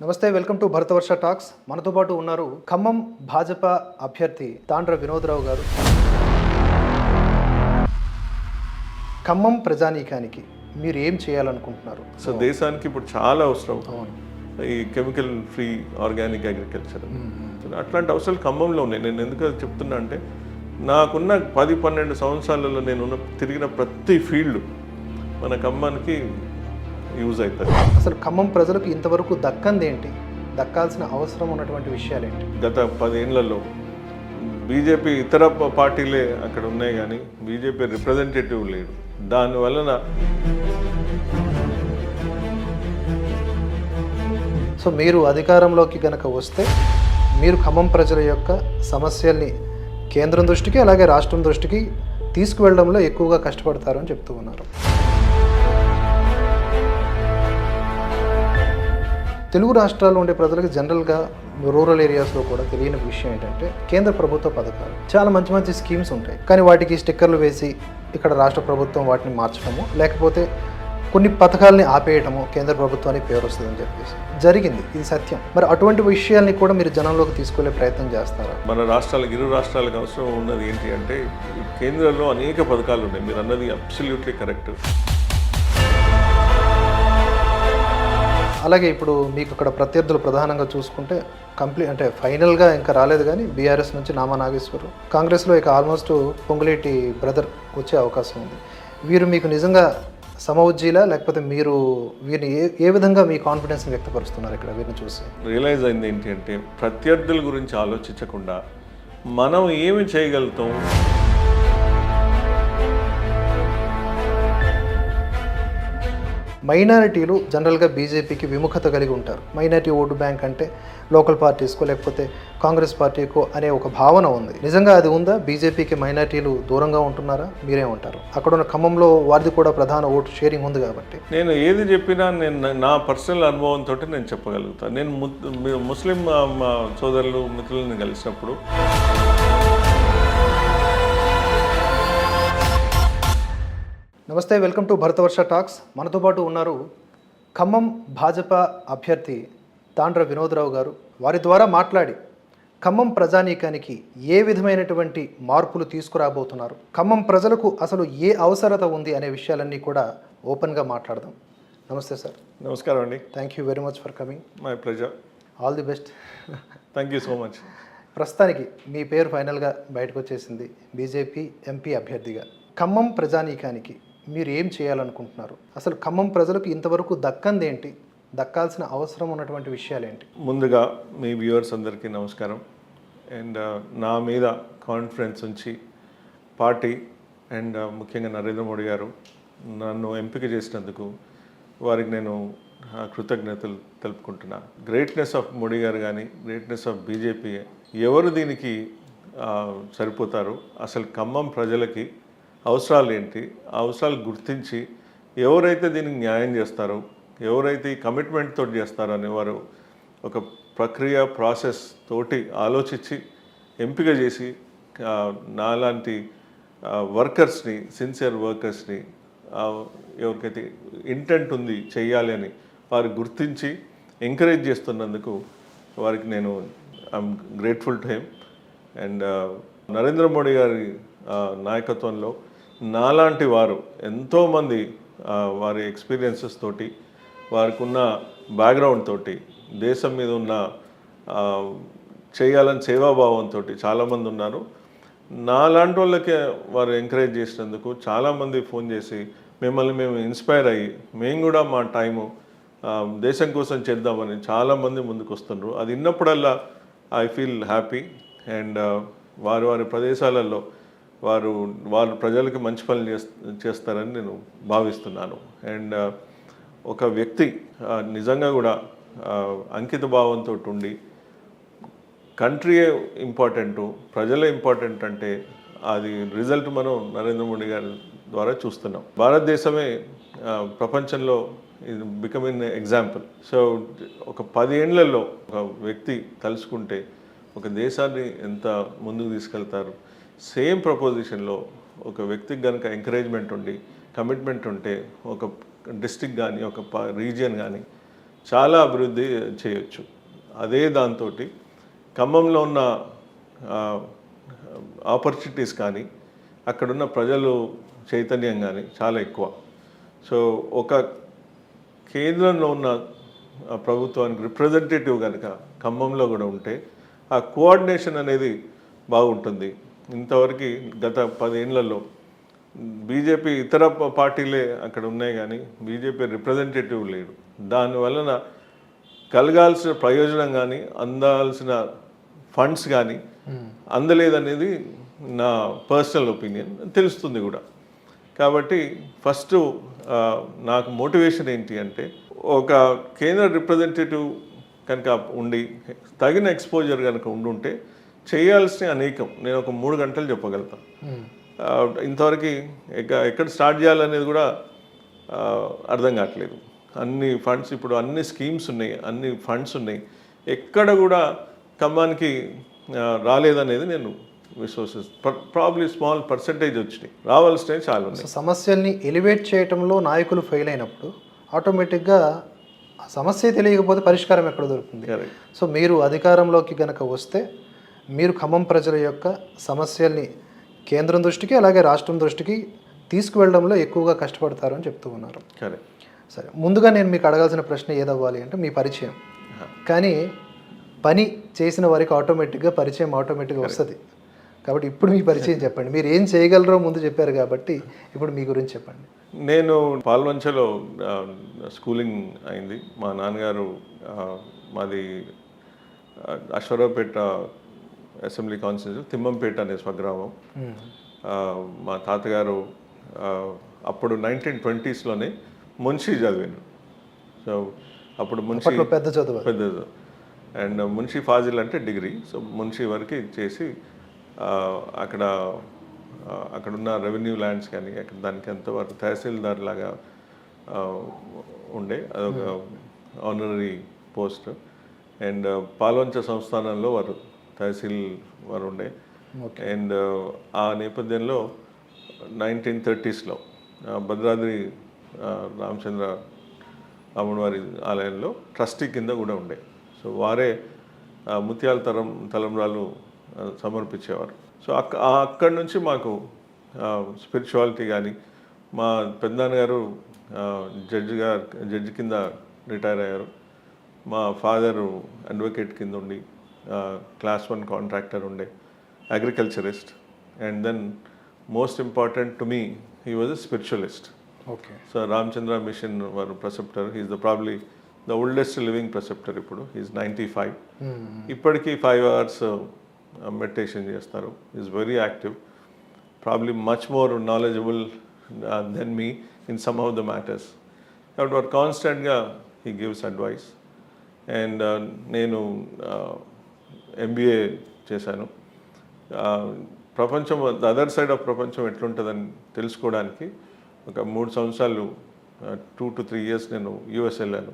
నమస్తే welcome to Bharatavarsha talks. మనతో పాటు ఉన్నారు ఖమ్మం భాజపా అభ్యర్థి తాండ్ర వినోదరావు గారు. ఖమ్మం ప్రజానీకానికి మీరు ఏం చేయాలనుకుంటున్నారు? సో దేశానికి ఇప్పుడు చాలా అవసరం. ఈ కెమికల్ ఫ్రీ ఆర్గానిక్ అగ్రికల్చర్ అట్లాంటి అవసరాలు ఖమ్మంలో ఉన్నాయి. నేను ఎందుకు చెప్తున్నా అంటే నాకున్న పది పన్నెండు సంవత్సరాలలో నేను తిరిగిన ప్రతి ఫీల్డ్ మన ఖమ్మానికి యూజ్ అవుతుంది అసలు ఖమ్మం ప్రజలకు ఇంతవరకు దక్కంది ఏంటి? దక్కాల్సిన అవసరం ఉన్నటువంటి విషయాలు ఏంటి? గత పదేళ్ళలో బీజేపీ ఇతర పార్టీలే అక్కడ ఉన్నాయి కానీ బీజేపీ రిప్రజెంటేటివ్ లేడు దాని వలన సో మీరు అధికారంలోకి గనక వస్తే మీరు ఖమ్మం ప్రజల యొక్క సమస్యల్ని కేంద్రం దృష్టికి అలాగే రాష్ట్రం దృష్టికి తీసుకువెళ్ళడంలో ఎక్కువగా కష్టపడతారు అని చెప్తూ ఉన్నారు. తెలుగు రాష్ట్రాల్లో ఉండే ప్రజలకు జనరల్గా రూరల్ ఏరియాస్లో కూడా తెలియని విషయం ఏంటంటే కేంద్ర ప్రభుత్వ పథకాలు. చాలా మంచి మంచి స్కీమ్స్ ఉంటాయి. కానీ వాటికి స్టిక్కర్లు వేసి ఇక్కడ రాష్ట్ర ప్రభుత్వం వాటిని మార్చడము లేకపోతే కొన్ని పథకాలని ఆపేయటము కేంద్ర ప్రభుత్వానికి పేరు వస్తుందని చెప్పేసి. జరిగింది. ఇది సత్యం. మరి అటువంటి విషయాల్ని కూడా మీరు జనంలోకి తీసుకెళ్ళే ప్రయత్నం చేస్తారా? మన రాష్ట్రాలకు ఇరు రాష్ట్రాలకు అవసరం ఉన్నది ఏంటి అంటే కేంద్రంలో అనేక పథకాలు ఉన్నాయి. మీరు అన్నది అబ్సల్యూట్లీ కరెక్ట్ అలాగే ఇప్పుడు మీకు అక్కడ ప్రత్యర్థులు ప్రధానంగా చూసుకుంటే కంప్లీట్ అంటే ఫైనల్గా ఇంకా రాలేదు కానీ బీఆర్ఎస్ నుంచి నామా నాగేశ్వరరావు కాంగ్రెస్లో ఇక ఆల్మోస్ట్ పొంగులేటి బ్రదర్ వచ్చే అవకాశం ఉంది. వీరు మీకు నిజంగా సమవుజ్జీలా లేకపోతే మీరు వీరిని ఏ ఏ విధంగా మీ కాన్ఫిడెన్స్ని వ్యక్తపరుస్తున్నారు ఇక్కడ వీరిని చూసి? రియలైజ్ అయింది ఏంటి అంటే ప్రత్యర్థుల గురించి ఆలోచించకుండా మనం ఏమి చేయగలుగుతాం? మైనారిటీలు జనరల్గా బీజేపీకి విముఖత కలిగి ఉంటారు. మైనారిటీ ఓటు బ్యాంక్ అంటే లోకల్ పార్టీస్కో లేకపోతే కాంగ్రెస్ పార్టీకో అనే ఒక భావన ఉంది. నిజంగా అది ఉందా? బీజేపీకి మైనారిటీలు దూరంగా ఉంటున్నారా? మీరే ఉంటారు. అక్కడ ఉన్న ఖమ్మంలో వారిది కూడా ప్రధాన ఓటు షేరింగ్ ఉంది కాబట్టి. నేను ఏది చెప్పినా నేను నా- పర్సనల్ అనుభవంతో నేను చెప్పగలుగుతాను నేను ముస్లిం మా సోదరులు మిత్రులను కలిసినప్పుడు నమస్తే వెల్కమ్ టు భరతవర్ష టాక్స్. మనతో పాటు ఉన్నారు ఖమ్మం భాజపా అభ్యర్థి తాండ్ర వినోదరావు గారు. వారి ద్వారా మాట్లాడి ఖమ్మం ప్రజానీకానికి ఏ విధమైనటువంటి మార్పులు తీసుకురాబోతున్నారు? ఖమ్మం ప్రజలకు అసలు ఏ అవసరత ఉంది అనే విషయాలన్నీ కూడా ఓపెన్గా మాట్లాడదాం. నమస్తే సార్. నమస్కారం అండి. Thank you very much for coming my pleasure all the best thank you so much ప్రస్తుతానికి మీ పేరు ఫైనల్గా బయటకు వచ్చేసింది బీజేపీ ఎంపీ అభ్యర్థిగా. ఖమ్మం ప్రజానీకానికి మీరు ఏం చేయాలనుకుంటున్నారు? అసలు ఖమ్మం ప్రజలకు ఇంతవరకు దక్కంది ఏంటి? దక్కాల్సిన అవసరం ఉన్నటువంటి విషయాలు ఏంటి? ముందుగా మీ వ్యూవర్స్ అందరికీ నమస్కారం. అండ్ నా మీద కాన్ఫిడెన్స్ ఉంచి పార్టీ అండ్ ముఖ్యంగా నరేంద్ర మోడీ గారు నన్ను ఎంపిక చేసినందుకు వారికి నేను కృతజ్ఞతలు తెలుపుకుంటున్నాను. గ్రేట్నెస్ ఆఫ్ మోడీ గారు కానీ గ్రేట్నెస్ ఆఫ్ బీజేపీ ఎవరు దీనికి సరిపోతారు? అసలు ఖమ్మం ప్రజలకి అవసరాలు ఏంటి ఆ అవసరాలు గుర్తించి ఎవరైతే దీనికి న్యాయం చేస్తారో ఎవరైతే ఈ కమిట్మెంట్తో చేస్తారో అనేవారు ఒక ప్రక్రియ ప్రాసెస్ తోటి ఆలోచించి ఎంపిక చేసి నాలాంటి వర్కర్స్ని సిన్సియర్ వర్కర్స్ని ఎవరికైతే ఇంటెంట్ ఉంది చెయ్యాలి అని వారు గుర్తించి ఎంకరేజ్ చేస్తున్నందుకు వారికి నేను I'm grateful to him and Narendra Modi గారి నాయకత్వంలో నాలాంటి వారు ఎంతోమంది వారి ఎక్స్పీరియన్సెస్ తోటి వారికి ఉన్న బ్యాక్గ్రౌండ్ తోటి దేశం మీద ఉన్న చేయాలని సేవాభావంతో చాలామంది ఉన్నారు. నాలాంటి వాళ్ళకి వారు ఎంకరేజ్ చేసినందుకు చాలామంది ఫోన్ చేసి మిమ్మల్ని మేము ఇన్స్పైర్ అయ్యి మేము కూడా మా టైము దేశం కోసం చేద్దామని చాలామంది ముందుకు వస్తున్నారు అది విన్నప్పుడల్లా ఐ ఫీల్ హ్యాపీ అండ్ వారి వారి ప్రదేశాలలో వారు వారు ప్రజలకి మంచి పనులు చేస్తారని నేను భావిస్తున్నాను. అండ్ uh, ఒక వ్యక్తి uh, నిజంగా కూడా uh, అంకిత భావంతో ఉండి కంట్రీయే ఇంపార్టెంటు ప్రజలే ఇంపార్టెంట్ అంటే అది రిజల్ట్ మనం నరేంద్ర మోడీ గారి ద్వారా చూస్తున్నాం. భారతదేశమే ప్రపంచంలో ఇది బికమింగ్ ఎగ్జాంపుల్ సో ఒక పదేళ్ళలో ఒక వ్యక్తి తలుచుకుంటే ఒక దేశాన్ని ఎంత ముందుకు తీసుకెళ్తారు? సేమ్ ప్రపోజిషన్లో ఒక వ్యక్తికి కనుక ఎంకరేజ్మెంట్ ఉండి కమిట్మెంట్ ఉంటే ఒక డిస్టిక్ కానీ ఒక రీజియన్ కానీ చాలా అభివృద్ధి చేయొచ్చు. అదే దాంతో ఖమ్మంలో ఉన్న ఆపర్చునిటీస్ కానీ అక్కడున్న ప్రజలు చైతన్యం కానీ చాలా ఎక్కువ. సో ఒక కేంద్రంలో ఉన్న ఆ ప్రభుత్వానికి రిప్రజెంటేటివ్ కనుక ఖమ్మంలో కూడా ఉంటే ఆ కోఆర్డినేషన్ అనేది బాగుంటుంది. ఇంతవరకు గత పదేళ్ళలో బీజేపీ ఇతర పార్టీలే అక్కడ ఉన్నాయి కానీ బీజేపీ రిప్రజెంటేటివ్ లేడు దానివలన కలగాల్సిన ప్రయోజనం కానీ అందాల్సిన ఫండ్స్ కానీ అందలేదనేది నా పర్సనల్ ఒపీనియన్ తెలుస్తుంది కూడా. కాబట్టి ఫస్ట్ నాకు మోటివేషన్ ఏంటి అంటే ఒక కేంద్ర రిప్రజెంటేటివ్ కనుక ఉండి తగిన ఎక్స్పోజర్ కనుక ఉండుంటే చేయాల్సిన అనేకం. నేను ఒక మూడు గంటలు చెప్పగలుగుతాను. ఇంతవరకు ఎక్క- ఎక్కడ స్టార్ట్ చేయాలనేది కూడా అర్థం కావట్లేదు. అన్ని ఫండ్స్ ఇప్పుడు అన్ని స్కీమ్స్ ఉన్నాయి అన్ని ఫండ్స్ ఉన్నాయి. ఎక్కడ కూడా ఖమ్మానికి రాలేదనేది నేను విశ్వసిస్తాను ప్రాబ్లీ స్మాల్ పర్సంటేజ్ వచ్చినాయి. రావాల్సినవి చాలా ఉన్నాయి. సమస్యల్ని ఎలివేట్ చేయటంలో నాయకులు ఫెయిల్ అయినప్పుడు ఆటోమేటిక్గా ఆ సమస్య తెలియకపోతే పరిష్కారం ఎక్కడ దొరుకుతుంది. సో మీరు అధికారంలోకి గనక వస్తే మీరు ఖమ్మం ప్రజల యొక్క సమస్యల్ని కేంద్రం దృష్టికి అలాగే రాష్ట్రం దృష్టికి తీసుకువెళ్ళడంలో ఎక్కువగా కష్టపడతారు అని చెప్తూ ఉన్నారు. సరే సరే ముందుగా నేను మీకు అడగాల్సిన ప్రశ్న ఏదవ్వాలి అంటే మీ పరిచయం. కానీ పని చేసిన వారికి ఆటోమేటిక్గా పరిచయం ఆటోమేటిక్గా వస్తుంది. కాబట్టి ఇప్పుడు మీ పరిచయం చెప్పండి. మీరు ఏం చేయగలరో ముందు చెప్పారు కాబట్టి ఇప్పుడు మీ గురించి చెప్పండి. నేను పాల్వంచలో స్కూలింగ్ అయింది. మా నాన్నగారు మాది అశ్వరావుపేట అసెంబ్లీ కాన్స్టిట్యూన్సీ తిమ్మంపేట అనే స్వగ్రామం. మా తాతగారు అప్పుడు నైన్టీన్ ట్వంటీస్లోనే మున్షి చదివాను సో అప్పుడు మున్షి పెద్ద చదువు. అది. పెద్దది అండ్ మున్షి ఫాజిల్ అంటే డిగ్రీ. సో మున్షి వరకు చేసి అక్కడ అక్కడున్న రెవెన్యూ ల్యాండ్స్ కానీ అక్కడ దానికి ఎంతవరకు తహసీల్దార్ లాగా ఉండే. అదొక ఆనరీ పోస్ట్ అండ్ పాల్వంచ సంస్థానంలో వారు తహసీల్ వారు ఉండే అండ్ ఆ నేపథ్యంలో నైన్టీన్ థర్టీస్లో భద్రాద్రి రామచంద్ర రాముడివారి ఆలయంలో ట్రస్టీ కింద కూడా ఉండే. సో వారే ముత్యాల తరం తలంబ్రాలు సమర్పించేవారు. సో అక్క అక్కడి నుంచి మాకు స్పిరిచువాలిటీ కానీ మా పెద్దనాన్నగారు జడ్జి గారు జడ్జి కింద రిటైర్ అయ్యారు. మా ఫాదరు అడ్వకేట్ కింద ఉండి క్లాస్ వన్ కాంట్రాక్టర్ ఉండే agriculturist and then most important to me he was a spiritualist okay so Ramachandra mission వారు preceptor he's the probably the oldest living preceptor ఇప్పుడు he's ninety five ఇప్పటికీ five hours meditation చేస్తారు is very active probably much more knowledgeable than me in some of the matters కాబట్టి వారు కాన్స్టెంట్గా he gives advice and నేను MBA చేశాను. ప్రపంచం the other side of ప్రపంచం ఎట్లుంటుందని తెలుసుకోవడానికి ఒక మూడు సంవత్సరాలు టూ టు త్రీ ఇయర్స్ నేను యూఎస్ వెళ్ళాను.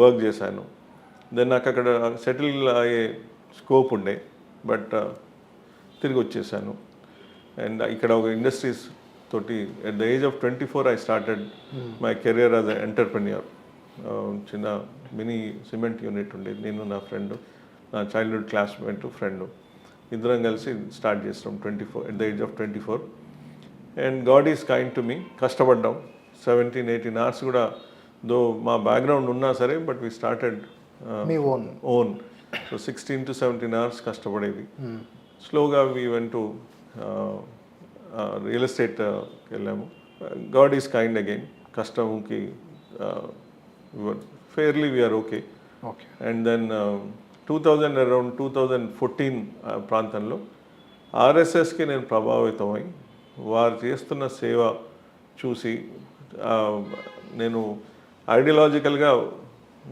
వర్క్ చేశాను. దెన్ నాకు అక్కడ సెటిల్ అయ్యే స్కోప్ ఉండే బట్ తిరిగి వచ్చేసాను. అండ్ ఇక్కడ ఒక ఇండస్ట్రీస్ తోటి at the age of twenty four I started my career as entrepreneur. చిన్న మినీ సిమెంట్ యూనిట్ ఉండేది నేను నా ఫ్రెండ్. నా చైల్డ్హుడ్ క్లాస్మేట్ ఫ్రెండ్ ఇద్దరం కలిసి స్టార్ట్ చేస్తాం twenty four at the age of twenty four and God is kind to me కష్టపడ్డాం. Seventeen eighteen hours కూడా దో మా బ్యాక్గ్రౌండ్ ఉన్నా సరే but we started own own so sixteen to seventeen hours కష్టపడేది. స్లోగా we went to real estate వెళ్ళాము. God is kind again కష్టంకి fairly we are okay okay and then two thousand around two thousand fourteen ప్రాంతంలో ఆర్ఎస్ఎస్కి నేను ప్రభావితమై వారు చేస్తున్న సేవ చూసి నేను ఐడియాలజికల్గా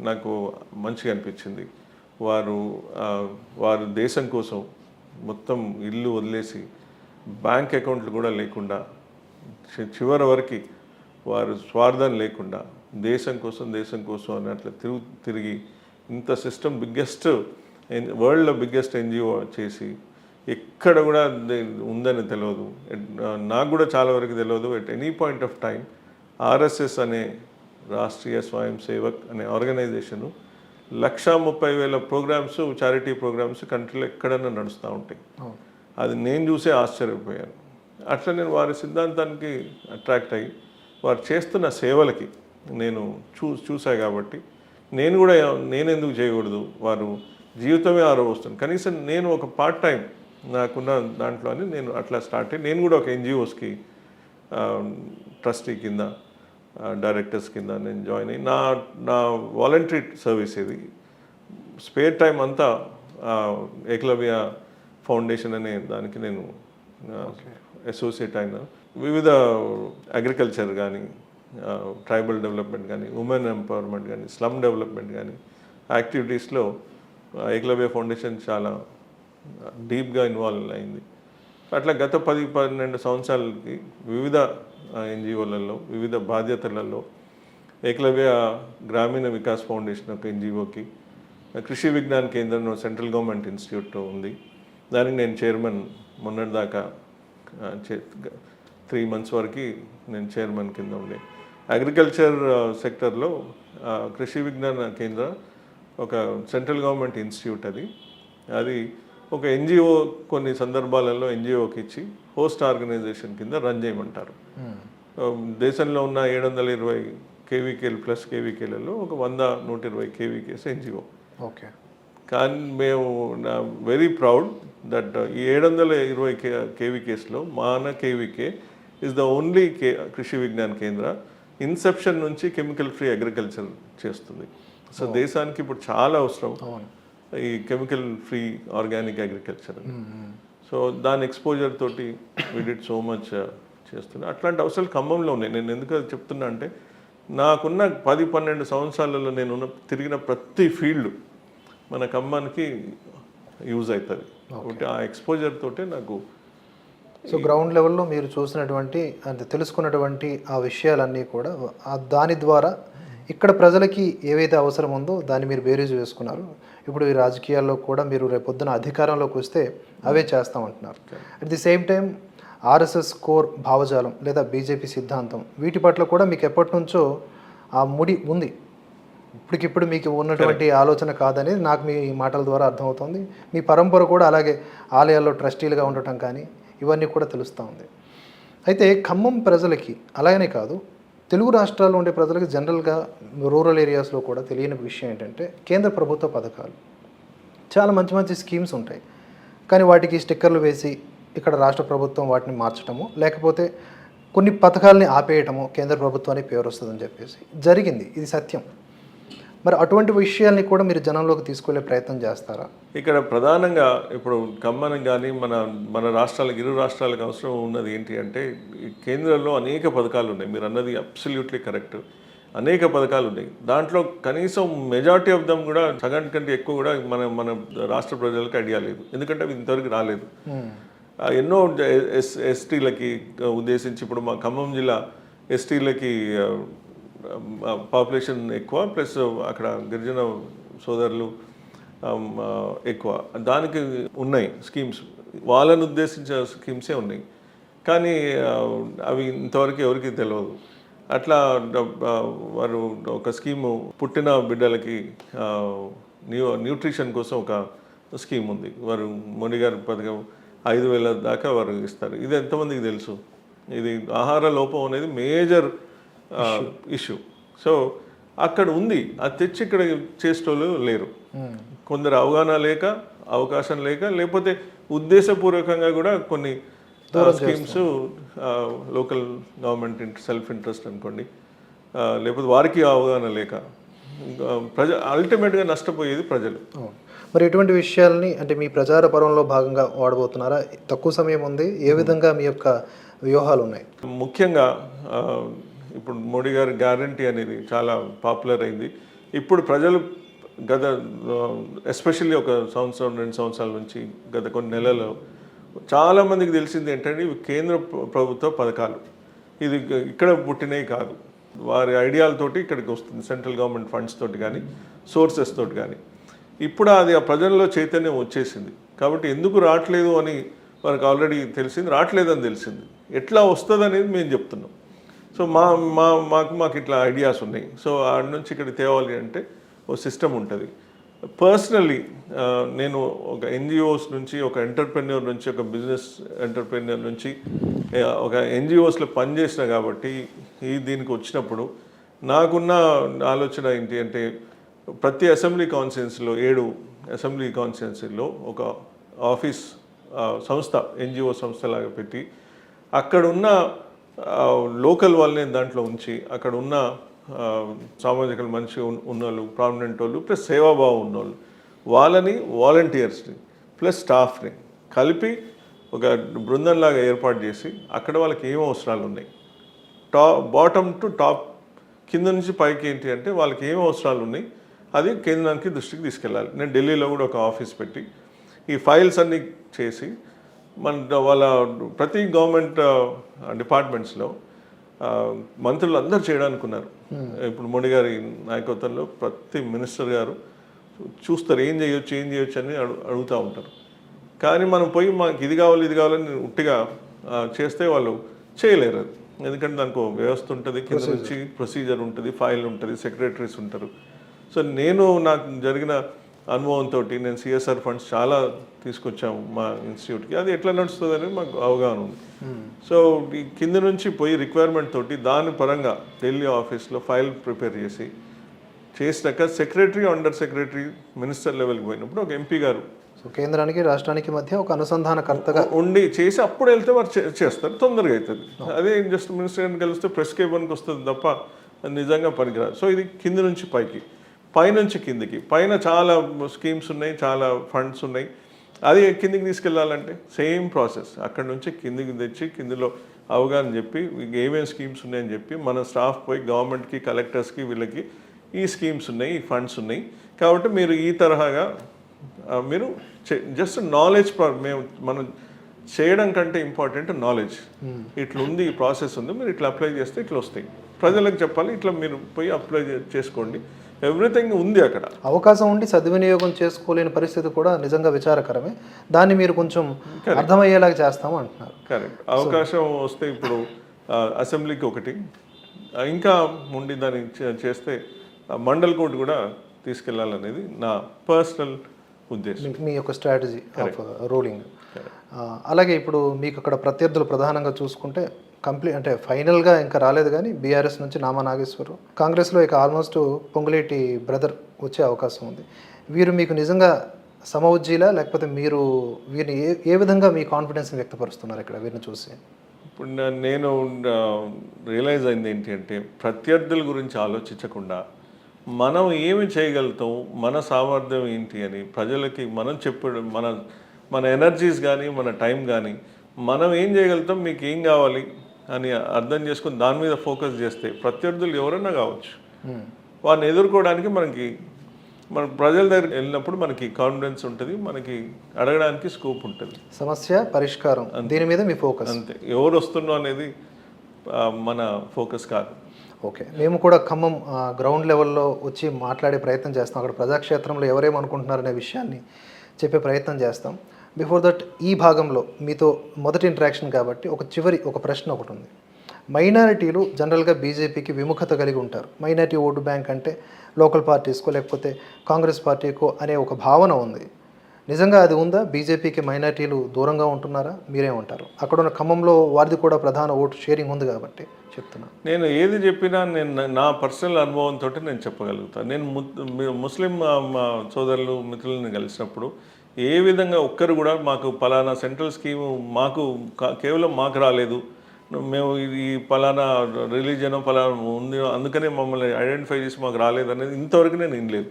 నాకు మంచిగా అనిపించింది. వారు వారు దేశం కోసం మొత్తం ఇల్లు వదిలేసి బ్యాంక్ అకౌంట్లు కూడా లేకుండా చి- చివరి వరకు వారు స్వార్థం లేకుండా దేశం కోసం దేశం కోసం అన్నట్లు తిరుగు తిరిగి ఇంత సిస్టమ్ బిగ్గెస్ట్ వరల్డ్లో బిగ్గెస్ట్ ఎన్జిఓ చేసి ఎక్కడ కూడా ఉందని తెలియదు నాకు కూడా చాలా వరకు తెలియదు at any point of time RSS అనే రాష్ట్రీయ స్వయం సేవక్ అనే ఆర్గనైజేషను లక్షా ముప్పై వేల ప్రోగ్రామ్స్ చారిటీ ప్రోగ్రామ్స్ కంట్రీలో ఎక్కడైనా నడుస్తూ ఉంటాయి. అది నేను చూసే ఆశ్చర్యపోయాను. అట్లా నేను వారి సిద్ధాంతానికి అట్రాక్ట్ అయ్యి వారు చేస్తున్న సేవలకి నేను చూ చూసా కాబట్టి నేను కూడా నేను ఎందుకు చేయకూడదు? వారు జీవితమే ఆరోపిస్తాను కనీసం నేను ఒక పార్ట్ టైం నాకున్న దాంట్లో అని నేను అట్లా స్టార్ట్ అయ్యి నేను కూడా ఒక ఎన్జిఓస్కి ట్రస్టీ కింద డైరెక్టర్స్ కింద నేను జాయిన్ అయ్యి నా నా వాలంటరీ సర్వీస్ ఇది స్పేర్ టైం అంతా ఏకలవ్య ఫౌండేషన్ అనే దానికి నేను అసోసియేట్ అయిన. వివిధ అగ్రికల్చర్ కానీ ట్రైబల్ డెవలప్మెంట్ కానీ ఉమెన్ ఎంపవర్మెంట్ కానీ స్లమ్ డెవలప్మెంట్ కానీ యాక్టివిటీస్లో ఏకలవ్య ఫౌండేషన్ చాలా డీప్గా ఇన్వాల్వ్ అయింది. అట్లా గత పది పన్నెండు సంవత్సరాలకి వివిధ ఎన్జిఓలలో వివిధ బాధ్యతలలో ఏకలవ్య గ్రామీణ వికాస్ ఫౌండేషన్ ఒక ఎన్జిఓకి కృషి విజ్ఞాన్ కేంద్రం సెంట్రల్ గవర్నమెంట్ ఇన్స్టిట్యూట్ ఉంది. దానికి నేను చైర్మన్ మొన్నటిదాకా త్రీ మంత్స్ వరకు నేను చైర్మన్ కింద ఉండే. అగ్రికల్చర్ సెక్టర్లో కృషి విజ్ఞాన కేంద్ర ఒక సెంట్రల్ గవర్నమెంట్ ఇన్స్టిట్యూట్ అది. అది ఒక ఎన్జిఓ కొన్ని సందర్భాలలో ఎన్జిఓకి ఇచ్చి హోస్ట్ ఆర్గనైజేషన్ కింద రన్ చేయమంటారు. ఆ, దేశంలో ఉన్న ఏడు వందల ఇరవై కేవీకేలు ప్లస్ కేవీకేలలో ఒక వంద నూట ఇరవై కేవీకేస్ ఎన్జిఓ. ఓకే. కానీ మేము వెరీ ప్రౌడ్ దట్ ఈ ఏడు వందల ఇరవై కే కేవీకేస్లో మాన KVK is the only K Krishi Vigyan Kendra. Inception నుంచి కెమికల్ ఫ్రీ అగ్రికల్చర్ చేస్తుంది. సో దేశానికి ఇప్పుడు చాలా అవసరం ఈ chemical free organic agriculture so దాని ఎక్స్పోజర్ తోటి విడిట్ సో మచ్ చేస్తున్నా అట్లాంటి అవసరాలు ఖమ్మంలో ఉన్నాయి. నేను ఎందుకు చెప్తున్నా అంటే నాకున్న పది పన్నెండు సంవత్సరాలలో నేను ఉన్న తిరిగిన ప్రతి ఫీల్డ్ మన ఖమ్మానికి యూజ్ అవుతుంది. ఒకటి ఆ ఎక్స్పోజర్ తోటే నాకు సో గ్రౌండ్ లెవెల్లో మీరు చూసినటువంటి అంటే తెలుసుకున్నటువంటి ఆ విషయాలన్నీ కూడా దాని ద్వారా ఇక్కడ ప్రజలకి ఏవైతే అవసరం ఉందో దాన్ని మీరు బేరీజు వేసుకున్నారు. ఇప్పుడు ఈ రాజకీయాల్లో కూడా మీరు రేపొద్దున అధికారంలోకి వస్తే అవే చేస్తామంటున్నారు at the same time RSS core భావజాలం లేదా బీజేపీ సిద్ధాంతం వీటి పట్ల కూడా మీకు ఎప్పటి నుంచో ఆ ముడి ఉంది. ఇప్పటికిప్పుడు మీకు ఉన్నటువంటి ఆలోచన కాదనేది నాకు మీ మాటల ద్వారా అర్థమవుతుంది. మీ పరంపర కూడా అలాగే ఆలయాల్లో ట్రస్టీలుగా ఉండటం కానీ ఇవన్నీ కూడా తెలుస్తూ ఉంది. అయితే ఖమ్మం ప్రజలకి అలాగనే కాదు తెలుగు రాష్ట్రాల్లో ఉండే ప్రజలకు జనరల్గా రూరల్ ఏరియాస్లో కూడా తెలియని విషయం ఏంటంటే కేంద్ర ప్రభుత్వ పథకాలు. చాలా మంచి మంచి స్కీమ్స్ ఉంటాయి. కానీ వాటికి స్టిక్కర్లు వేసి ఇక్కడ రాష్ట్ర ప్రభుత్వం వాటిని మార్చడము లేకపోతే కొన్ని పథకాలని ఆపేయటము కేంద్ర ప్రభుత్వానికి పేరు వస్తుందని చెప్పేసి జరిగింది. ఇది సత్యం. మరి అటువంటి విషయాల్ని కూడా మీరు జనంలోకి తీసుకెళ్ళే ప్రయత్నం చేస్తారా? ఇక్కడ ప్రధానంగా ఇప్పుడు ఖమ్మం కానీ మన మన రాష్ట్రాలకు ఇరు రాష్ట్రాలకు అవసరం ఉన్నది ఏంటి అంటే కేంద్రంలో అనేక పథకాలు ఉన్నాయి. మీరు అన్నది అబ్సల్యూట్లీ కరెక్ట్ అనేక పథకాలు ఉన్నాయి. దాంట్లో కనీసం మెజారిటీ ఆఫ్ దమ్ కూడా సగం కంటే ఎక్కువ కూడా మన మన రాష్ట్ర ప్రజలకు ఐడియా లేదు. ఎందుకంటే అవి ఇంతవరకు రాలేదు. ఎన్నో ఎస్ ఎస్టీలకి ఉద్దేశించి ఇప్పుడు మా ఖమ్మం జిల్లా ఎస్టీలకి Um, uh, పాపులేషన్ ఎక్కువ ప్లస్ uh, అక్కడ గిరిజన సోదరులు um, uh, ఎక్కువ. దానికి ఉన్నాయి స్కీమ్స్. వాళ్ళని ఉద్దేశించిన స్కీమ్సే ఉన్నాయి. కానీ అవి ఇంతవరకు ఎవరికి తెలియదు అట్లా వారు ఒక స్కీము పుట్టిన బిడ్డలకి న్యూ న్యూట్రిషన్ కోసం ఒక స్కీమ్ ఉంది. వారు మోడీ గారి పథకం ఐదు వేల దాకా వారు ఇస్తారు. ఇది ఎంతమందికి తెలుసు? ఇది ఆహార లోపం అనేది మేజర్ ఇష్యూ సో అక్కడ ఉంది. అది తెచ్చి ఇక్కడ చేసేటోళ్ళు లేరు. కొందరు అవగాహన లేక అవకాశం లేక లేకపోతే ఉద్దేశపూర్వకంగా కూడా కొన్ని schemes local government self interest అనుకోండి. లేకపోతే వారికి అవగాహన లేక. ప్రజ అల్టిమేట్గా నష్టపోయేది ప్రజలు. మరి ఎటువంటి విషయాల్ని అంటే మీ ప్రచార పర్వంలో భాగంగా వాడబోతున్నారా? తక్కువ సమయం ఉంది. ఏ విధంగా మీ యొక్క వ్యూహాలు ఉన్నాయి ముఖ్యంగా ఇప్పుడు మోడీ గారి గ్యారంటీ అనేది చాలా పాపులర్ అయింది. ఇప్పుడు ప్రజలు గత ఎస్పెషల్లీ ఒక సంవత్సరం రెండు సంవత్సరాల నుంచి గత కొన్ని నెలల్లో చాలామందికి తెలిసింది ఏంటంటే ఇవి కేంద్ర ప్రభుత్వ పథకాలు. ఇది ఇక్కడ పుట్టినవి కాదు. వారి ఐడియాలతోటి ఇక్కడికి వస్తుంది సెంట్రల్ గవర్నమెంట్ ఫండ్స్ తోటి కానీ సోర్సెస్ తోటి కానీ. ఇప్పుడు అది ఆ ప్రజల్లో చైతన్యం వచ్చేసింది. కాబట్టి ఎందుకు రావట్లేదు అని వారికి ఆల్రెడీ తెలిసింది రావట్లేదని తెలిసింది. ఎట్లా వస్తుంది అనేది మేము చెప్తున్నాం. సో మా మా మాకు మాకు ఇట్లా ఐడియాస్ ఉన్నాయి. సో ఆడ నుంచి ఇక్కడ తేవాలి అంటే ఓ సిస్టమ్ ఉంటుంది. పర్సనల్లీ నేను ఒక ఎన్జిఓస్ నుంచి ఒక ఎంటర్ప్రెన్యూర్ నుంచి ఒక బిజినెస్ ఎంటర్ప్రెన్యూర్ నుంచి ఒక ఎన్జిఓస్లో పనిచేసిన కాబట్టి ఈ దీనికి వచ్చినప్పుడు నాకున్న ఆలోచన ఏంటి అంటే ప్రతి అసెంబ్లీ కాన్స్టిట్యున్సీలో ఏడు అసెంబ్లీ కాన్స్టిట్యున్సీలో ఒక ఆఫీస్ సంస్థ ఎన్జిఓ సంస్థలాగా పెట్టి అక్కడున్న లోకల్ వాళ్ళని దాంట్లో ఉంచి అక్కడ ఉన్న సామాజిక మనిషి ఉన్న ఉన్నోళ్ళు ప్రామినెంట్ వాళ్ళు ప్లస్ సేవాభావం ఉన్నోళ్ళు వాళ్ళని వాలంటీర్స్ని ప్లస్ స్టాఫ్ని కలిపి ఒక బృందంలాగా ఏర్పాటు చేసి అక్కడ వాళ్ళకి ఏం అవసరాలు ఉన్నాయి? టాప్ బాటమ్ టు టాప్ కింద నుంచి పైకి ఏంటి అంటే వాళ్ళకి ఏం అవసరాలు ఉన్నాయి? అది కేంద్రానికి దృష్టికి తీసుకెళ్ళాలి. నేను ఢిల్లీలో కూడా ఒక ఆఫీస్ పెట్టి ఈ ఫైల్స్ అన్నీ చేసి మన వాళ్ళ ప్రతి గవర్నమెంట్ డిపార్ట్మెంట్స్లో మంత్రులు అందరు చేయడానికి ఉన్నారు ఇప్పుడు మోడీ గారి నాయకత్వంలో ప్రతి మినిస్టర్ గారు చూస్తారు ఏం చేయొచ్చు ఏం చేయొచ్చు అని అడు అడుగుతూ ఉంటారు. కానీ మనం పోయి మాకు ఇది కావాలి ఇది కావాలని ఉట్టిగా చేస్తే వాళ్ళు చేయలేరు అది. ఎందుకంటే దానికి వ్యవస్థ ఉంటుంది కింద నుంచి ప్రొసీజర్ ఉంటుంది ఫైల్ ఉంటుంది సెక్రటరీస్ ఉంటారు. సో నేను నాకు జరిగిన అనుభవంతో నేను సిఎస్ఆర్ ఫండ్స్ చాలా తీసుకొచ్చాము మా ఇన్స్టిట్యూట్కి. అది ఎట్లా నడుస్తుందని మాకు అవగాహన ఉంది. సో ఈ కింద నుంచి పోయి రిక్వైర్మెంట్ తోటి దాని పరంగా ఢిల్లీ ఆఫీస్లో ఫైల్ ప్రిపేర్ చేసి చేసినాక సెక్రటరీ అండర్ సెక్రటరీ మినిస్టర్ లెవెల్కి పోయినప్పుడు ఒక ఎంపీ గారు సో కేంద్రానికి రాష్ట్రానికి మధ్య ఒక అనుసంధానకర్తగా ఉండి చేసి అప్పుడు వెళ్తే వారు చేస్తారు. తొందరగా అవుతుంది అదే జస్ట్ మినిస్టర్ గారిని కలిస్తే ప్రెస్ కేబన్కి వస్తుంది తప్ప అది నిజంగా పనికిరాదు. సో ఇది కింద నుంచి పైకి. పైనుంచి కిందికి. పైన చాలా స్కీమ్స్ ఉన్నాయి చాలా ఫండ్స్ ఉన్నాయి. అది కిందికి తీసుకెళ్ళాలంటే సేమ్ ప్రాసెస్. అక్కడ నుంచి కిందికి తెచ్చి కిందిలో అవగాహన చెప్పి ఏమేమి స్కీమ్స్ ఉన్నాయని చెప్పి మన స్టాఫ్ పోయి గవర్నమెంట్కి కలెక్టర్స్కి వీళ్ళకి ఈ స్కీమ్స్ ఉన్నాయి ఈ ఫండ్స్ ఉన్నాయి. కాబట్టి మీరు ఈ తరహాగా మీరు జస్ట్ నాలెడ్జ్ మేము మనం చేయడం కంటే ఇంపార్టెంట్ నాలెడ్జ్. ఇట్లా ఉంది ఈ ప్రాసెస్ ఉంది మీరు ఇట్లా అప్లై చేస్తే ఇట్లా వస్తాయి. ప్రజలకు చెప్పాలి ఇట్లా మీరు పోయి అప్లై చేసుకోండి. ఎవ్రీథింగ్ ఉంది అక్కడ. అవకాశం ఉండి సద్వినియోగం చేసుకోలేని పరిస్థితి కూడా నిజంగా విచారకరమే. దాన్ని మీరు కొంచెం అర్థమయ్యేలాగా చేస్తాము అంటున్నారు. కరెక్ట్ అవకాశం వస్తే ఇప్పుడు అసెంబ్లీకి ఒకటి ఇంకా ఉండి దాన్ని చేస్తే మండల్ కోర్టు కూడా తీసుకెళ్ళాలనేది నా పర్సనల్ ఉద్దేశం. మీ- యొక్క స్ట్రాటజీ రూలింగ్ అలాగే ఇప్పుడు మీకు అక్కడ ప్రత్యర్థులు ప్రధానంగా చూసుకుంటే కంప్లీట్ అంటే ఫైనల్గా ఇంకా రాలేదు కానీ బీఆర్ఎస్ నుంచి నామా నాగేశ్వరరావు కాంగ్రెస్లో ఇక ఆల్మోస్ట్ పొంగులేటి బ్రదర్ వచ్చే అవకాశం ఉంది. వీరు మీకు నిజంగా సమవుజ్జీలా? లేకపోతే మీరు వీరిని ఏ ఏ విధంగా మీ కాన్ఫిడెన్స్ని వ్యక్తపరుస్తున్నారు ఇక్కడ వీరిని చూసి? ఇప్పుడు నేను రియలైజ్ అయింది ఏంటి అంటే ప్రత్యర్థుల గురించి ఆలోచించకుండా మనం ఏమి చేయగలుగుతాం? మన సామర్థ్యం ఏంటి అని ప్రజలకి మనం చెప్పడం మన మన ఎనర్జీస్ కానీ మన టైం కానీ మనం ఏం చేయగలుగుతాం? మీకు ఏం కావాలి? అని అర్థం చేసుకుని దాని మీద ఫోకస్ చేస్తే ప్రత్యర్థులు ఎవరైనా కావచ్చు. వారిని ఎదుర్కోవడానికి మనకి మన ప్రజల దగ్గరికి వెళ్ళినప్పుడు మనకి కాన్ఫిడెన్స్ ఉంటుంది మనకి అడగడానికి స్కోప్ ఉంటుంది. సమస్య పరిష్కారం దీని మీద మీ ఫోకస్ అంతే. ఎవరు వస్తున్నా అనేది మన ఫోకస్ కాదు. ఓకే. మేము కూడా ఖమ్మం గ్రౌండ్ లెవెల్లో వచ్చి మాట్లాడే ప్రయత్నం చేస్తాం. అక్కడ ప్రజాక్షేత్రంలో ఎవరేమనుకుంటున్నారనే విషయాన్ని చెప్పే ప్రయత్నం చేస్తాం. బిఫోర్ దట్ ఈ భాగంలో మీతో మొదటి ఇంటరాక్షన్ కాబట్టి ఒక చివరి ఒక ప్రశ్న ఒకటి ఉంది. మైనారిటీలు జనరల్గా బీజేపీకి విముఖత కలిగి ఉంటారు. మైనారిటీ ఓటు బ్యాంక్ అంటే లోకల్ పార్టీస్కో లేకపోతే కాంగ్రెస్ పార్టీకో అనే ఒక భావన ఉంది. నిజంగా అది ఉందా? బీజేపీకి మైనార్టీలు దూరంగా ఉంటున్నారా? మీరేమంటారు అక్కడ ఉన్న ఖమ్మంలో వారిది కూడా ప్రధాన ఓటు షేరింగ్ ఉంది కాబట్టి చెప్తున్నా. నేను ఏది చెప్పినా నేను నా- పర్సనల్ అనుభవంతో నేను చెప్పగలుగుతాను నేను ము- ముస్లిం సోదరులు మిత్రులను కలిసినప్పుడు ఏ విధంగా ఒక్కరు కూడా మాకు పలానా సెంట్రల్ స్కీము మాకు కేవలం మాకు రాలేదు. మేము ఇది ఈ పలానా రిలీజన్ పలానా ఉంది అందుకనే మమ్మల్ని ఐడెంటిఫై చేసి మాకు రాలేదు అనేది ఇంతవరకు నేను వినలేదు.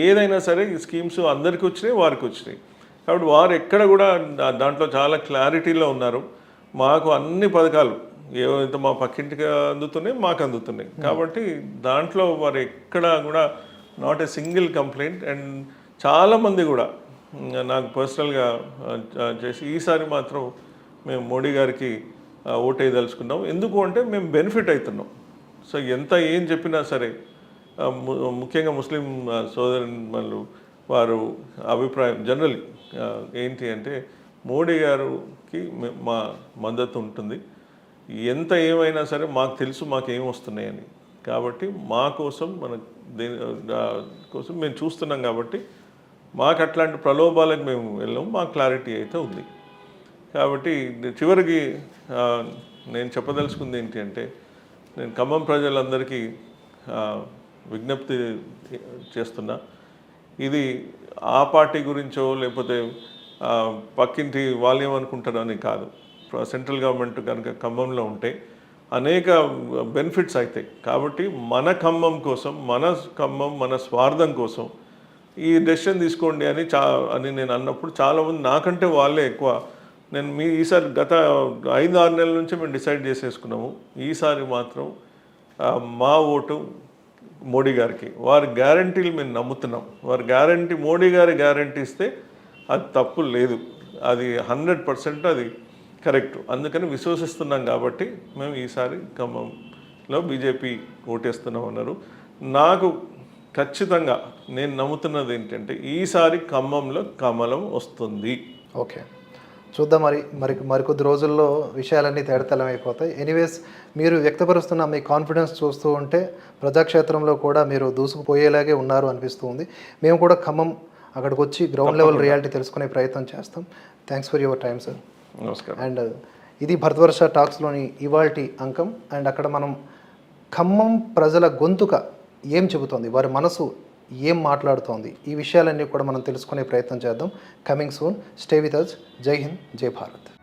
ఏదైనా సరే ఈ స్కీమ్స్ అందరికీ వచ్చినాయి వారికి వచ్చినాయి. కాబట్టి వారు ఎక్కడ కూడా దాంట్లో చాలా క్లారిటీలో ఉన్నారు. మాకు అన్ని పథకాలు ఏవైతే మా పక్కింటికి అందుతున్నాయి మాకు అందుతున్నాయి. కాబట్టి దాంట్లో వారు ఎక్కడ కూడా not a single complaint and చాలామంది కూడా నాకు పర్సనల్గా చేసి ఈసారి మాత్రం మేము మోడీ గారికి ఓటేయదలుచుకున్నాం. ఎందుకు అంటే మేము బెనిఫిట్ అవుతున్నాం సో ఎంత ఏం చెప్పినా సరే ముఖ్యంగా ముస్లిం ఆ, సోదరులు వారు అభిప్రాయం జనరల్ ఏంటి అంటే మోడీ గారికి మా మద్దతు ఉంటుంది. ఎంత ఏమైనా సరే మాకు తెలుసు మాకు ఏం వస్తున్నాయని. కాబట్టి మా కోసం మన దేని కోసం మేము చూస్తున్నాం కాబట్టి మాకు అట్లాంటి ప్రలోభాలకు మేము వెళ్ళాము. మా క్లారిటీ అయితే ఉంది. కాబట్టి చివరికి నేను చెప్పదలుచుకుంది ఏంటి అంటే నేను ఖమ్మం ప్రజలందరికీ విజ్ఞప్తి చేస్తున్నా. ఇది ఆ పార్టీ గురించో లేకపోతే పక్కింటి వాళ్ళు ఏమనుకుంటారో అని కాదు. సెంట్రల్ గవర్నమెంట్ కనుక ఖమ్మంలో ఉంటే అనేక బెనిఫిట్స్ అవుతాయి కాబట్టి మన ఖమ్మం కోసం మన ఖమ్మం మన స్వార్థం కోసం ఈ డెసిషన్ తీసుకోండి అని చా అని నేను అన్నప్పుడు చాలామంది నాకంటే వాళ్ళే ఎక్కువ. నేను మీ ఈసారి గత ఐదు ఆరు నెలల నుంచి మేము డిసైడ్ చేసేసుకున్నాము. ఈసారి మాత్రం మా ఓటు మోడీ గారికి. వారి గ్యారంటీలు మేము నమ్ముతున్నాం. వారి గ్యారంటీ మోడీ గారి గ్యారంటీ ఇస్తే అది తప్పు లేదు. అది హండ్రెడ్ పర్సెంట్ అది కరెక్ట్. అందుకని విశ్వసిస్తున్నాం కాబట్టి మేము ఈసారి ఖమ్మంలో బీజేపీ ఓటేస్తున్నాం అన్నారు నాకు ఖచ్చితంగా నేను నమ్ముతున్నది ఏంటంటే ఈసారి ఖమ్మంలో కమలం వస్తుంది. ఓకే. చూద్దాం మరి మరి మరికొద్ది రోజుల్లో విషయాలన్నీ తేడతెల్లం అయిపోతాయి ఎనీవేస్ మీరు వ్యక్తపరుస్తున్న మీ కాన్ఫిడెన్స్ చూస్తూ ఉంటే ప్రజాక్షేత్రంలో కూడా మీరు దూసుకుపోయేలాగే ఉన్నారు అనిపిస్తూ ఉంది. మేము కూడా ఖమ్మం అక్కడికి వచ్చి గ్రౌండ్ లెవెల్ రియాలిటీ తెలుసుకునే ప్రయత్నం చేస్తాం. Thanks for your time sir నమస్కారం. అండ్ ఇది భరతవర్ష టాక్స్లోని ఇవాల్టి అంకం. అండ్ అక్కడ మనం ఖమ్మం ప్రజల గొంతుక ఏం చెబుతోంది? వారి మనసు ఏం మాట్లాడుతోంది? ఈ విషయాలన్నీ కూడా మనం తెలుసుకునే ప్రయత్నం చేద్దాం. Coming soon stay with us జై హింద్ జై భారత్